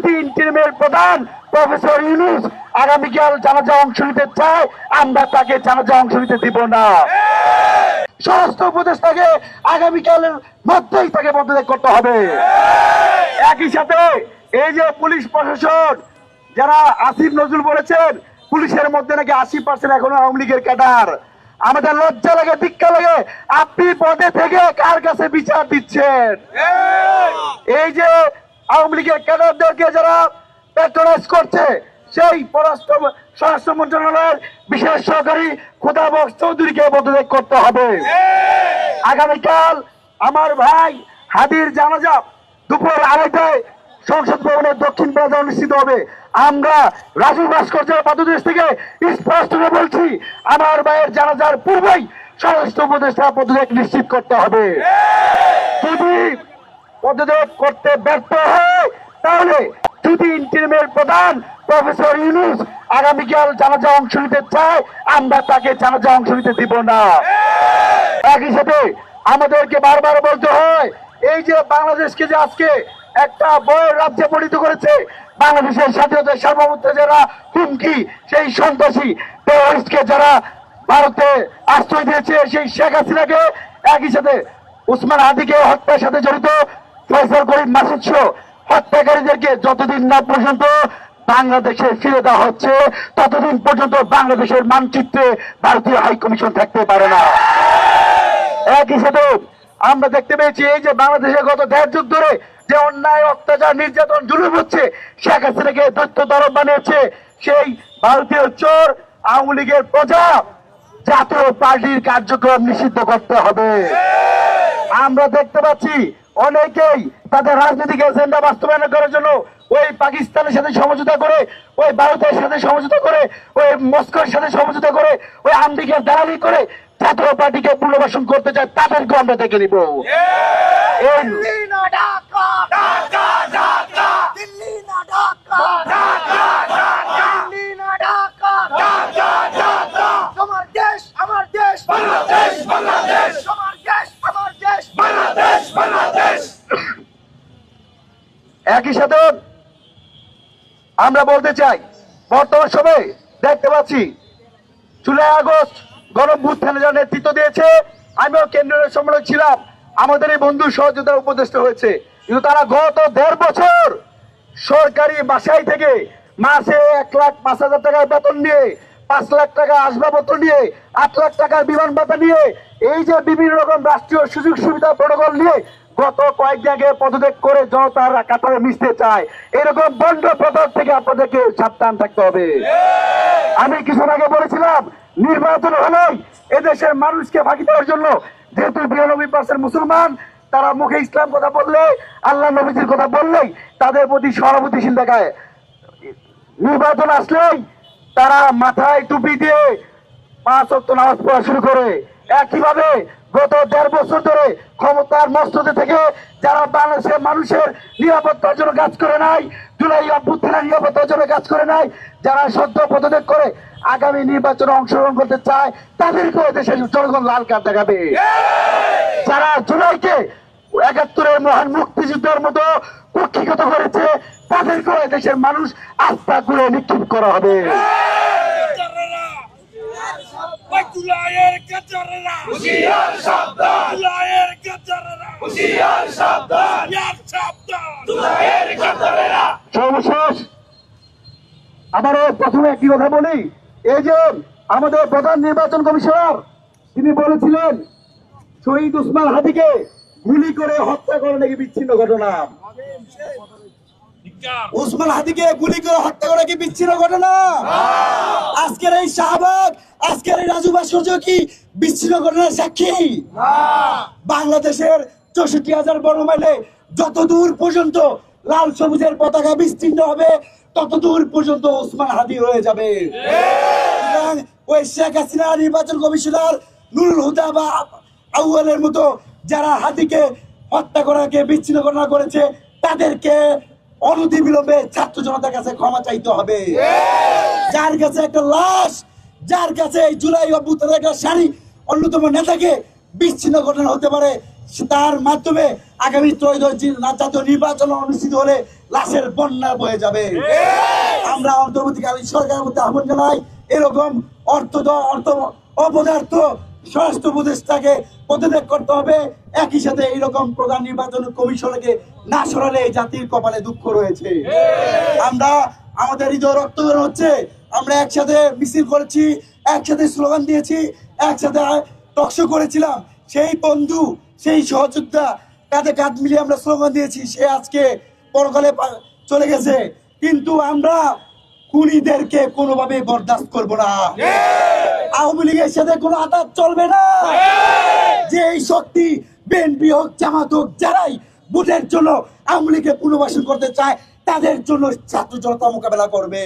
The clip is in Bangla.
যদি ইন্টারিমের প্রধান প্রফেসর ইউনুস আগামীকাল জানাজা অংশ নিতে চায়, আমরা তাকে জানাজা অংশ নিতে দিব না। স্বরাষ্ট্র উপদেষ্টাকে আগামীকালের মধ্যেই তাকে পদত্যাগ করতে হবে। একই সাথে এই যে পুলিশ প্রশাসন, যারা আসিফ নজরুল বলেছেন, পুলিশের মধ্যে নাকি আশি পার্সেন্ট এখনও আওয়ামী লীগের ক্যাডার। আমাদের লজ্জা লাগে, দীক্ষা লাগে, আপনি পদে থেকে কার কাছে বিচার দিচ্ছেন? এই যে আওয়ামী লীগের ক্যাডারদেরকে যারা প্যাট্রোনাইজ করছে? সেই পররাষ্ট্র স্বরাষ্ট্র মন্ত্রণালয়ের বিশেষ সহকারী খোদাবক্স চৌধুরীকে পদত্যাগ করতে হবে। আগামীকাল আমার ভাই হাদির জানাজা দুপুর আড়াইটায় সংসদ ভবনের দক্ষিণ প্লাজা অনুষ্ঠিত হবে। আমরা রাজু ভাস্কর্যের পদদেশ থেকে স্পষ্ট বলছি, আমার ভাইয়ের জানাজার পূর্বেই স্বরাষ্ট্র উপদেষ্টা পদত্যাগ নিশ্চিত করতে হবে। যদি পদত্যাগ করতে ব্যর্থ হয়, তাহলে যদি ইন্টারিমের প্রধান প্রফেসর ইউনুস আগামীকাল জানাজা অংশ নিতে চায়, আমরা তাকে জানাজা অংশ নিতে দিব না। একই সাথে আমাদেরকে বারবার বলতে হয়, এই যে বাংলাদেশকে যে আজকে একটা বয়ের রাজ্যে পরিণত করেছে, বাংলাদেশের স্বাধীনতা সার্বভৌমত্ব যারা হুমকি, সেই সন্ত্রাসী টেরোরিস্টকে যারা ভারতে আশ্রয় দিয়েছে, সেই শেখ হাসিনাকে, একই সাথে উসমান হাদিকে হত্যার সাথে জড়িত ফয়সাল করিম মাসুদ সহ হত্যাকারীদেরকে যতদিন না পর্যন্ত বাংলাদেশে ফিরে দেওয়া হচ্ছে, ততদিন পর্যন্ত বাংলাদেশের মানচিত্রে ভারতীয় হাই কমিশন থাকতে পারে না। একই সাথে আমরা দেখতে পেয়েছি এই যে বাংলাদেশে গত দেড় যুগ ধরে যে অন্যায়, অত্যাচার, নির্যাতন জুলুম হচ্ছে, শেখ হাসিনাকে দৈত্য দরব বানিয়েছে সেই ভারতীয় চোর আওয়ামী লীগের প্রজা। জাতীয় পার্টির কার্যক্রম নিষিদ্ধ করতে হবে। আমরা দেখতে পাচ্ছি অনেকেই তাদের রাজনৈতিক এজেন্ডা বাস্তবায়ন করার জন্য ওই পাকিস্তানের সাথে সমঝোতা করে ওই ভারতের সাথে সমঝোতা করে ওই মস্কোর সাথে সমঝোতা করে ওই আমেরিকার দালালি করে জাতীয় পার্টিকে পুনর্বাসন করতে চায় তাদেরকে আমরা দেখে নিব এই দিল্লি না ঢাকা ঢাকা ঢাকা দিল্লি না ঢাকা ঢাকা ঢাকা দিল্লি না ঢাকা ঢাকা ঢাকা তোমার দেশ আমার দেশ বাংলাদেশ বাংলাদেশ তোমার দেশ আমার দেশ বাংলাদেশ বাংলাদেশ একই সাথে আমরা বলতে চাই, বর্তমান সময়ে দেখতে পাচ্ছি, জুলাই আগস্ট গণভ্যুত্থানে যারা নেতৃত্ব দিয়েছে, আমিও কেন্দ্রীয় সম্মেলন ছিলাম, আমাদের এই বন্ধু সহযোগিতার উপদেষ্টা হয়েছে। কিন্তু তারা গত দেড় বছর সরকারি বাসায় থেকে মাসে এক লাখ পাঁচ হাজার টাকার বেতন নিয়ে, পাঁচ লাখ টাকা আসবাবপত্র নিয়ে, আট লাখ টাকার বিমান ভাতা নিয়ে, এই যে বিভিন্ন রকম রাষ্ট্রীয় সুযোগ সুবিধা প্রোটোকল নিয়ে গত কয়েকদিন আগে পদত্যাগ করে জনতার কাতারে মিশতে চায়। এরকম বন্ড পদক থেকে আপনাদেরকে সাবধান থাকতে হবে। আমি কিছুদিন আগে বলেছিলাম নির্বাচন হলেই এদেশের মানুষকে ফাঁকি দেওয়ার জন্য যেহেতু বিরানব্বই পার্সেন্ট মুসলমান তারা মুখে ইসলাম কথা বললে আল্লাহ নবীজির কথা বললেই তাদের প্রতি সহানুভূতিশীল দেখায়। নির্বাচন আসলেই তারা মাথায় টুপি দিয়ে পাঁচ নামাজ পড়া শুরু করে। একইভাবে গত দেড় বছর ধরে ক্ষমতার মস্ততে থেকে যারা বাংলাদেশের মানুষের নিরাপত্তার জন্য কাজ করে নাই, জুলাই অভ্যুত্থানের নিরাপত্তার জন্য কাজ করে নাই, যারা সদ্য পদত্যাগ করে আগামী নির্বাচনে অংশগ্রহণ করতে চায়, তাদেরকেও দেশের জনগণ লাল কার্ড দেখাবে। যারা জুলাইকে একাত্তরের মহান মুক্তিযুদ্ধের মতো কক্ষিগত করেছে, তাদেরকেও দেশের মানুষ আস্থা করে নিক্ষেপ করা হবে। হুশিয়ার সাবধান! হুশিয়ার সাবধান। সর্বশেষ আবারও প্রথমে একটি কথা বলি। এই যে আমাদের প্রধান নির্বাচন কমিশনার তিনি বলেছিলেন শহীদ উসমান হাদিকে গুলি করে হত্যা করে নাকি বিচ্ছিন্ন ঘটনা। উসমান হাদিকে গুলি করে হত্যা করা কি বিচ্ছিন্ন ঘটনা? আজকের এই শাহবাগ আজকের এই রাজু ভাস্কর্য কি বিচ্ছিন্ন ঘটনার সাক্ষী? বাংলাদেশের চৌষট্টি হাজার বর্গ মাইলে যত দূর পর্যন্ত লাল সবুজের পতাকা বিস্তীর্ণ হবে তত দূর পর্যন্ত ওসমান হাদি হয়ে যাবে। ওই শেখ হাসিনা নির্বাচন কমিশনার নুরুল হুদা বা আউয়ালের মতো যারা হাদিকে হত্যা করাকে বিচ্ছিন্ন ঘটনা করেছে তাদেরকে অনতি বিলম্বে ছাত্র জনতার কাছে ক্ষমা চাইতে হবে। যার কাছে একটা লাশ যার কাছে এই জুলাই অভ্যুত্থানের একটা শাড়ি অন্যতম নেতাকে বিচ্ছিন্ন ঘটনা হতে পারে তার মাধ্যমে আগামী ত্রয়োদশ জাতীয় নির্বাচন অনুষ্ঠিত হলে লাশের বন্যা বয়ে যাবে। আমরা অন্তর্বর্তীকালীন সরকারের মধ্যে আহ্বান জানাই এরকম অর্থ অর্থ অপদার্থ স্বরাষ্ট্র উপদেষ্টাকে পদত্যাগ করতে হবে। একই সাথে এইরকম প্রধান নির্বাচন কমিশনকে না সরালে জাতির কপালে দুঃখ রয়েছে। আমরা আমাদের হৃদয় রক্ত হচ্ছে। আমরা একসাথে মিছিল করেছি একসাথে স্লোগান দিয়েছি একসাথে টকশো করেছিলাম। সেই বন্ধু সেই সহযোদ্ধা কাঁধে কাঁধ মিলিয়ে আমরা স্লোগান দিয়েছি সে আজকে পরকালে চলে গেছে। কিন্তু আমরা খুনিদেরকে কোনোভাবে বরদাস্ত করব না। আওয়ামী লীগের সাথে কোনো আতাত চলবে না। যে এই শক্তি বিএনপি হোক জামাত হোক যারাই ভোটের জন্য আওয়ামী লীগকে পুনর্বাসন করতে চায় তাদের জন্য ছাত্র জনতা মোকাবেলা করবে।